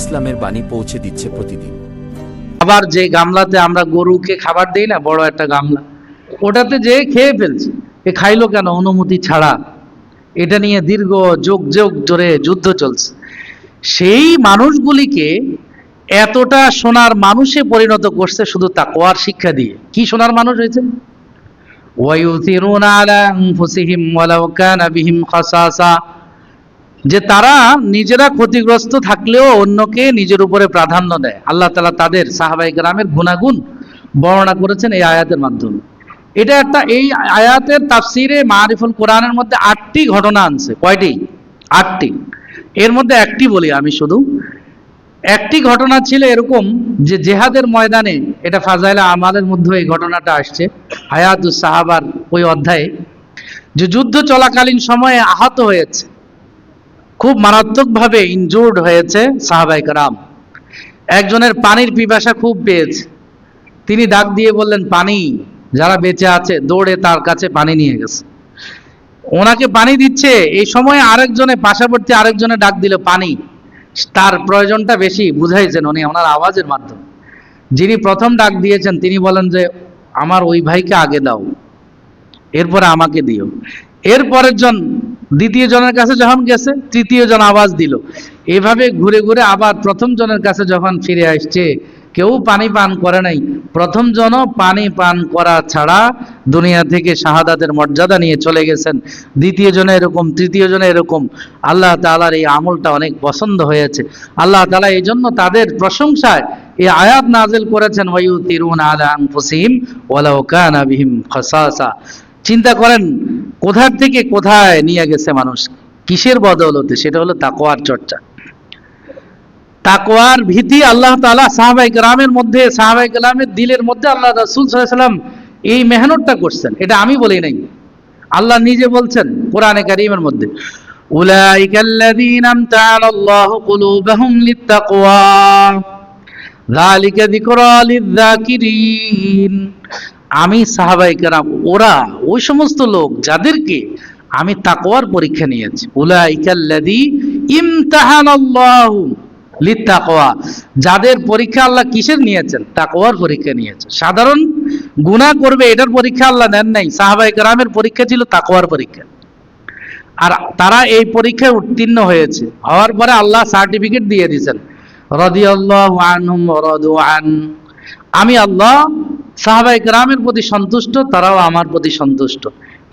ইসলামের বাণী পৌঁছে দিচ্ছে প্রতিদিন। আবার যে গামলাতে আমরা গরুকে খাবার দেই না, বড় একটা গামলা, ওটাতে যে খেয়ে ফেলছে, এ খাইলো কেন, অনুমতি ছাড়া? এটা নিয়ে দীর্ঘ যোগ যোগ ধরে যুদ্ধ চলছে। সেই মানুষগুলিকে এতটা সোনার মানুষে পরিণত করছে শুধু তাকওয়ার শিক্ষা দিয়ে। কি সোনার মানুষ হয়েছে? ওয়ায়ুথিরুনা আলা আনফুসিহিম ওয়ালাউ কানা বিহিম খাসাসা। যে তারা নিজেরা ক্ষতিগ্রস্ত থাকলেও অন্যকে নিজের উপরে প্রাধান্য দেয়। আল্লাহ তালা তাদের সাহাবাই গ্রামের গুণাগুণ বর্ণনা করেছেন এই আয়াতের মাধ্যমে। এটা একটা এই আয়াতের তাফসিরে মারিফুল কোরআনের মধ্যে আটটি ঘটনা আনছে। কয়টি? আটটি। এর মধ্যে একটি বলি আমি শুধু। একটি ঘটনা ছিল এরকম যে জেহাদের ময়দানে, এটা ফাজাইলা আমাদের মধ্যে এই ঘটনাটা আসছে, হায়াতুস সাহাবার ওই অধ্যায়ে, যে যুদ্ধ চলাকালীন সময়ে আহত হয়েছে। খুব মারাত্মকভাবে ইনজুর্ড হয়েছে সাহাবাই কারাম। একজনের পানির পিপাসা খুব পেয়েছে। তিনি ডাক দিয়ে বললেন, পানি, যারা বেঁচে আছে, দৌড়ে তার কাছে পানি নিয়ে গেছে। ওনাকে পানি দিচ্ছে, এই সময় আরেকজনে পাশাবর্তী আরেকজনে ডাক দিল, পানি, তার প্রয়োজনটা বেশি। বুঝাইছেন উনি ওনার আওয়াজের মাধ্যমে। যিনি প্রথম ডাক দিয়েছেন, তিনি বলেন যে, আমার ওই ভাইকে আগে দাও, এরপরে আমাকে দিও। এরপরের জন দ্বিতীয় জনের কাছে যখন গেছে, তৃতীয় জন আওয়াজ দিল। এভাবে ঘুরে ঘুরে আবার প্রথম জনের কাছে যখন ফিরে আসছে, কেউ পানি পান করে নাই। প্রথম জন পানি পান করা ছাড়া দুনিয়া থেকে শাহাদাতের মর্যাদা নিয়ে চলে গেছেন। দ্বিতীয় জনে এরকম, তৃতীয় জনে এরকম। আল্লাহ তাআলার এই আমলটা অনেক পছন্দ হয়েছে। আল্লাহ তাআলা এই জন্য তাদের প্রশংসায় এই আয়াত নাজিল করেছেন ওয়ায়ু তিরুন আলা আনফুসিহিম ওয়ালাউ কানা বিহিম খাসাসা। চিন্তা করেন, কোথার থেকে কোথায় নিয়ে গেছে মানুষ? কিসের বদৌলতে? সেটা হলো তাকোয়ার চর্চা। তাকওয়ার ভীতি আল্লাহ তাআলা সাহাবাই গ্রামের মধ্যে সাহাবাই গ্রামের দিলের মধ্যে আল্লাহ রাসূল সাল্লাম এই মেহনতটা করছেন। এটা আমি বলি নাই। আল্লাহ নিজে বলছেন কোরআনে কারীমের মধ্যে লিয-যাকিরিন। আমি সাহাবাই কেরাম, ওরা, ওই সমস্ত লোক যাদেরকে আমি তাকওয়ার পরীক্ষা নিয়েছি। উলাইকাল্লাযী ইমতাহানাল্লাহু লিত্তাকওয়া। যাদের পরীক্ষা আল্লাহ কিসের নিয়েছেন? তাকওয়ার পরীক্ষা নিয়েছেন সাধারণ গুনাহ করবে, এটার পরীক্ষা আল্লাহ নেন নাই। সাহাবাই কেরামের পরীক্ষা ছিল তাকওয়ার পরীক্ষা। আর তারা এই পরীক্ষায় উত্তীর্ণ হয়েছে। হওয়ার পরে আল্লাহ সার্টিফিকেট দিয়ে দিয়েছেন। রাদিয়াল্লাহু আনহুম রাদু আন। আমি আল্লাহ সাহাবাই কেরামের প্রতি সন্তুষ্ট, তারাও আমার প্রতি সন্তুষ্ট।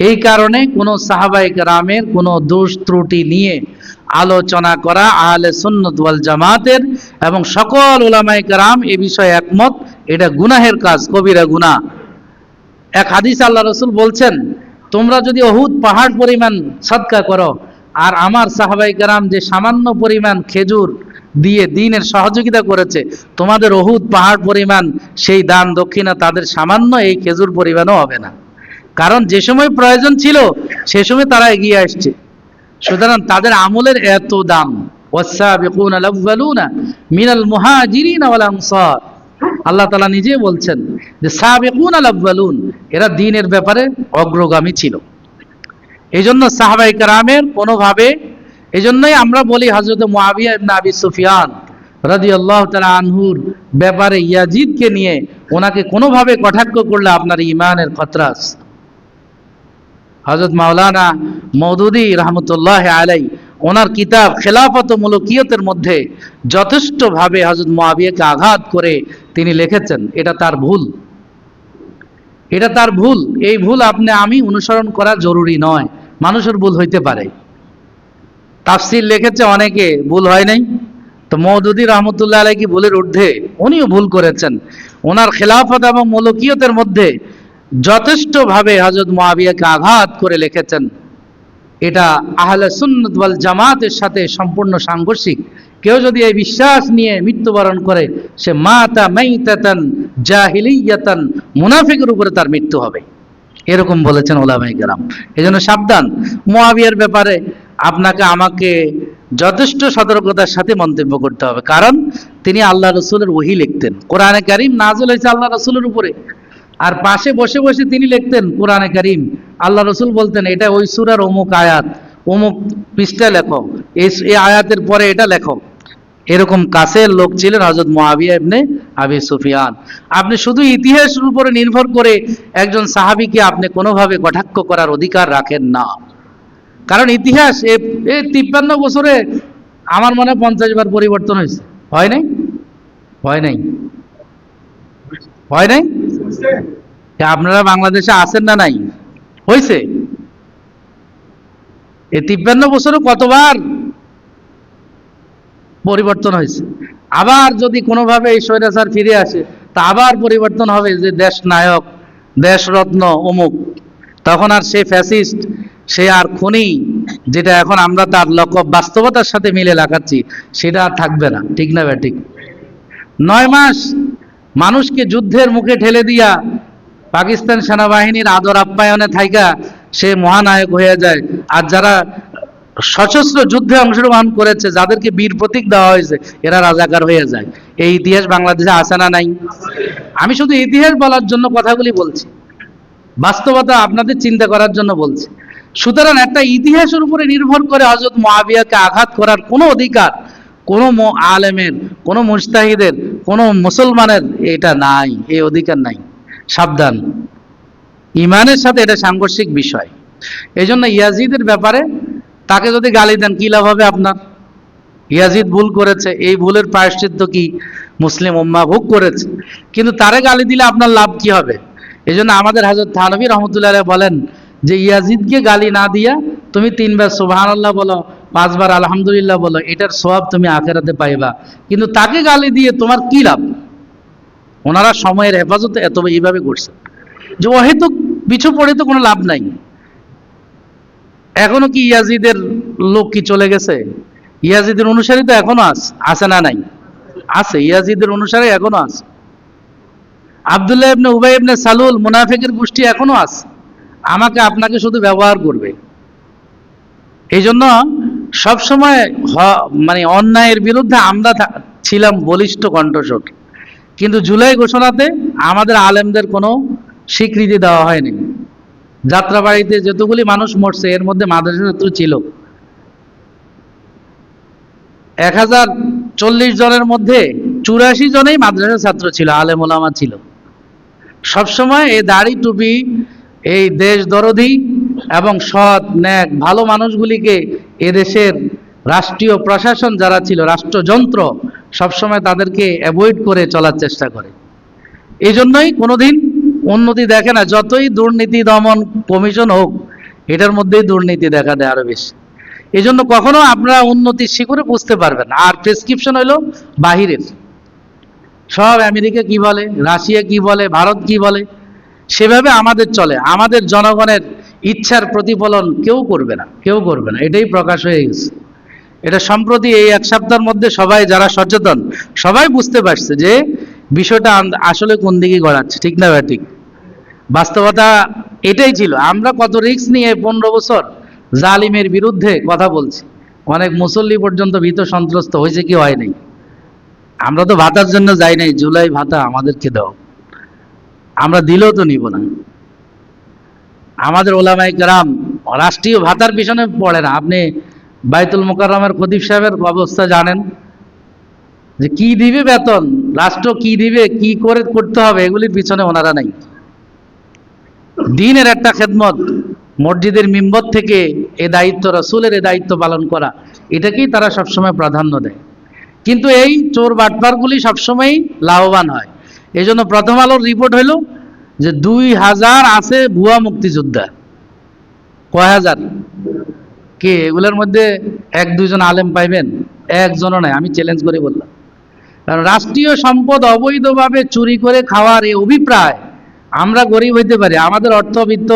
এই কারণে কোনো সাহাবাই কেরামের কোনো দোষ ত্রুটি নিয়ে আলোচনা করা আহলে সুন্নত জামাতের এবং সকল ওলামাই কেরাম এ বিষয়ে একমত, এটা গুনাহের কাজ, কবিরা গুনাহ। এক হাদিস আল্লাহ রসুল বলছেন, তোমরা যদি অহুদ পাহাড় পরিমাণ সৎকা করো, আর আমার সাহাবাই কেরাম যে সামান্য পরিমাণ খেজুর দিয়ে দিনের সহযোগিতা করেছে। তোমাদের অহুদ পাহাড় পরিমাণ, সেই দান দক্ষিণা তাদের সামান্য এই খেজুর পরিমাণও হবে না। কারণ যে সময় প্রয়োজন ছিল, সে সময় তারা এগিয়ে আসছে। সুতরাং তাদের আমলের এত দাম। মিনাল আল্লাহ নিজে বলছেন যে এরা দিনের ব্যাপারে অগ্রগামী ছিল। এই জন্য সাহাবাই কারামের কোনোভাবে এই জন্যই আমরা বলি হজরত মুআবিয়া ইবনে আবি সুফিয়ান রাদিয়াল্লাহু তাআলা আনহুর ব্যাপারে ইয়াজিদকে নিয়ে ওনাকে কোনোভাবে কটাক্ষ করলে আপনার ইমানের খতরাস। হজরত মাওলানা মৌদুদি রহমতুল্লাহ আলাই ওনার কিতাব খেলাফত মুলকিয়তের মধ্যে যথেষ্টভাবে হজরত মুআবিয়াকে আঘাত করে তিনি লিখেছেন। এটা তার ভুল। এটা তার ভুল। এই ভুল আপনি আমি অনুসরণ করা জরুরি নয়। মানুষের ভুল হইতে পারে। তাফসির লিখেছে, অনেকে ভুল হয় নাই। তো মৌদুদি রহমতুল্লাহ আলাই কি ভুলের ঊর্ধ্বে উনিও ভুল করেছেন। ওনার খেলাফত এবং মলকিয়তের মধ্যে যথেষ্টভাবে হজরত মহাবিয়াকে আঘাত করে লিখেছেন। এটা আহলে সুন্নত জামাতের সাথে সম্পূর্ণ সাংঘর্ষিক। কেউ যদি এই বিশ্বাস নিয়ে মৃত্যুবরণ করে, সে মাতা মাইতাতান জাহিলিয়াতান, মুনাফিকের উপরে তার মৃত্যু হবে। এরকম বলেছেন ওলামাই কেরাম। এই জন্য সাবধান। মুআবিয়ার ব্যাপারে আপনাকে আমাকে যথেষ্ট সতর্কতার সাথে মন্তব্য করতে হবে। কারণ তিনি আল্লাহ রসুলের ওহি লিখতেন। কোরআনে কারিম নাজল হয়েছে আল্লাহ রসুলের উপরে। আর পাশে বসে বসে তিনি লিখতেন কোরআনে কারিম, আল্লাহ রসুল বলতেন, এটা ওই সুরার অমুক আয়াত, অমুক পৃষ্ঠা লেখো, এই আয়াতের পরে এটা লেখো। এরকম কাছের লোক ছিলেন হজরত মহাবিয়া ইবনে আবি সুফিয়ান। আপনি শুধু ইতিহাসের উপরে নির্ভর করে একজন সাহাবীকে আপনি কোনোভাবে কটাক্ষ করার অধিকার রাখেন না। কারণ ইতিহাস এই তিপ্পান্ন বছরে আমার মনে পঞ্চাশ বার পরিবর্তন হয়েছে। হয় নাই? হয় নাই? হয় নাই? আপনারা বাংলাদেশে আছেন না নাই? হয়েছে? এই তিপ্পান্ন বছরে কতবার পরিবর্তন হয়েছে? আবার যদি কোনোভাবে এই স্বৈরাচার ফিরে আসে, তা আবার পরিবর্তন হবে যে দেশ নায়ক দেশরত্ন অমুক। তখন আর সে ফ্যাসিস্ট সে আর খুনি যেটা এখন আমরা তার লক্ষ্য বাস্তবতার সাথে মিলে লাগাচ্ছি, সেটা আর থাকবে না। ঠিক না ব্যাটিক? নয় মাস মানুষকে যুদ্ধের মুখে ঠেলে দিয়া পাকিস্তান সেনাবাহিনীর আদর আপ্যায়নে থাইকা সে মহানায়ক হয়ে যায়। আর যারা সশস্ত্র যুদ্ধে অংশগ্রহণ করেছে, যাদেরকে বীর প্রতীক দেওয়া হয়েছে, এরা রাজাকার হয়ে যায়। এই ইতিহাস বাংলাদেশে আছে না নাই। আমি শুধু ইতিহাস বলার জন্য কথাগুলি বলছি। বাস্তবতা আপনাদের চিন্তা করার জন্য বলছি। সুতরাং একটা ইতিহাসের উপরে নির্ভর করে হজরত মহাবিয়াকে আঘাত করার কোনো অধিকার কোনো আলেমের, কোনো মুস্তাহিদের কোনো মুসলমানের এটা নাই এই অধিকার নাই। সাবধান। ইমানের সাথে এটা সাংঘর্ষিক বিষয়। এই জন্য ইয়াজিদের ব্যাপারে তাকে যদি গালি দেন, কি লাভ হবে আপনার? ইয়াজিদ ভুল করেছে, এই ভুলের প্রায়শ্চিত্ত কি মুসলিম উম্মা ভোগ করেছে? কিন্তু তারে গালি দিলে আপনার লাভ কি হবে? এই জন্য আমাদের হাজরত থানবী রহমতুল্লাহ বলেন যে ইয়াজিদকে গালি না দিয়া তুমি তিনবার সুবহান আল্লাহ বলো, পাঁচবার আলহামদুলিল্লাহ বলো, এটার সব তুমি আখেরাতে পাইবা। কিন্তু তাকে গালি দিয়ে তোমার কি লাভ? ওনারা সময়ের হেফাজতে এত এইভাবে করছে। যে অহেতুক পিছু পড়ে তো কোনো লাভ নাই। এখনও কি ইয়াজিদের লোক কি চলে গেছে? ইয়াজিদের অনুসারী তো এখনও আছে আছে না নাই? আছে, ইয়াজিদের অনুসারে এখনও আছে। আবদুল্লাহ ইবনে উবাই ইবনে সালুল মুনাফিকের গোষ্ঠী এখনও আছে। আমাকে আপনাকে শুধু ব্যবহার করবে। এই জন্য সবসময় মানে অন্যায়ের বিরুদ্ধে আমরা ছিলাম বলিষ্ঠ কণ্ঠস্বর কিন্তু জুলাই ঘোষণাতে আমাদের আলেমদের কোনো স্বীকৃতি দেওয়া হয়নি। যাত্রাবাড়িতে যতগুলি মানুষ মরছে, এর মধ্যে মাদ্রাসা ছাত্র ছিল। এক হাজার চল্লিশ জনের মধ্যে চুরাশি জনেই মাদ্রাসা ছাত্র ছিল আলেম ওলামা ছিল। সবসময় এই দাড়ি টুপি এই দেশ দরদি এবং সৎ, ন্যাক, ভালো মানুষগুলিকে এদেশের রাষ্ট্রীয় প্রশাসন যারা ছিল, রাষ্ট্রযন্ত্র, সবসময় তাদেরকে অ্যাভয়েড করে চলার চেষ্টা করে। এই জন্যই কোনোদিন উন্নতি দেখে না, যতই দুর্নীতি দমন কমিশন হোক, এটার মধ্যেই দুর্নীতি দেখা দেয় আরও বেশি। এই জন্য কখনো আপনারা উন্নতির শিখরে বুঝতে পারবেন আর প্রেসক্রিপশন হলো বাহিরের। সব আমেরিকা কি বলে, রাশিয়া কি বলে, ভারত কি বলে সেভাবে আমাদের চলে। আমাদের জনগণের ইচ্ছার প্রতিফলন কেউ করবে না, কেউ করবে না। এটাই প্রকাশ হয়ে গেছে। এটা সম্প্রতি এই এক সপ্তাহের মধ্যে সবাই যারা সচেতন, সবাই বুঝতে পারছে যে বিষয়টা আসলে কোন দিকে গড়াচ্ছে, ঠিক না ঠিক? বাস্তবতা এটাই ছিল। আমরা কত রিস্ক নিয়ে পনেরো বছর জালিমের বিরুদ্ধে কথা বলছি। অনেক মুসল্লি পর্যন্ত ভীত সন্ত্রস্ত, হয়েছে কি হয় নাই? আমরা তো ভাতার জন্য যাই নাই, জুলাই ভাতা আমাদেরকে দাও। আমরা দিলেও তো নিব না। আমাদের ওলামাই গ্রাম রাষ্ট্রীয় ভাতার পিছনে পড়ে না। আপনি বাইতুল মোকাররমের প্রদীপ সাহেবের অবস্থা জানেন যে কি দিবে বেতন, রাষ্ট্র কি দিবে, কি করে করতে হবে, এগুলির পিছনে ওনারা নাই। দিনের একটা খেদমত, মসজিদের মিম্বর থেকে এ দায়িত্ব, রসুলের এ দায়িত্ব পালন করা, এটাকেই তারা সবসময় প্রাধান্য দেয়। কিন্তু এই চোর বাটপারগুলি সবসময়ই লাভবান হয়। এই জন্য প্রথম আলোর রিপোর্ট হলো যে দুই হাজার আছে ভুয়া মুক্তিযোদ্ধা। কয় হাজার? কে? এগুলোর মধ্যে এক, দুইজন আলেম পাইবেন, একজনও নাই। আমি চ্যালেঞ্জ করে বললাম। কারণ রাষ্ট্রীয় সম্পদ অবৈধভাবে চুরি করে খাওয়ার এই অভিপ্রায় আমরা গরিব হইতে পারি, আমাদের অর্থবিত্ত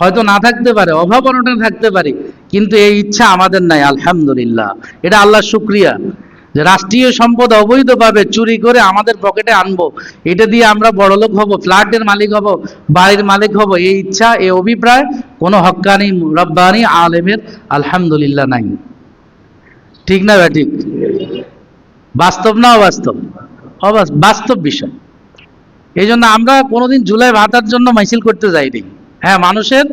হয়তো না থাকতে পারে, অভাব অনটন থাকতে পারে, কিন্তু এই ইচ্ছা আমাদের নাই, আলহামদুলিল্লাহ। এটা আল্লাহ শুক্রিয়া। যে রাষ্ট্রীয় সম্পদ অবৈধভাবে চুরি করে আমাদের পকেটে আনব। এটা দিয়ে আমরা বড়লোক হব, ফ্ল্যাটের মালিক হব, বাড়ির মালিক হব। এই ইচ্ছা, এই অভিপ্রায় কোনো হক্কানি, রব্বানি আলেমের আলহামদুলিল্লাহ নাই। ঠিক না ভাই, ঠিক? বাস্তব না অবাস্তব? অবাস- বাস্তব বিষয়। এই জন্য আমরা কোনোদিন জুলাই ভাতার জন্য মাইছিল করতে যাইনি। হ্যাঁ মানুষের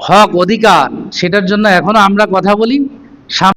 হক, অধিকার, সেটার জন্য এখনও আমরা কথা বলি।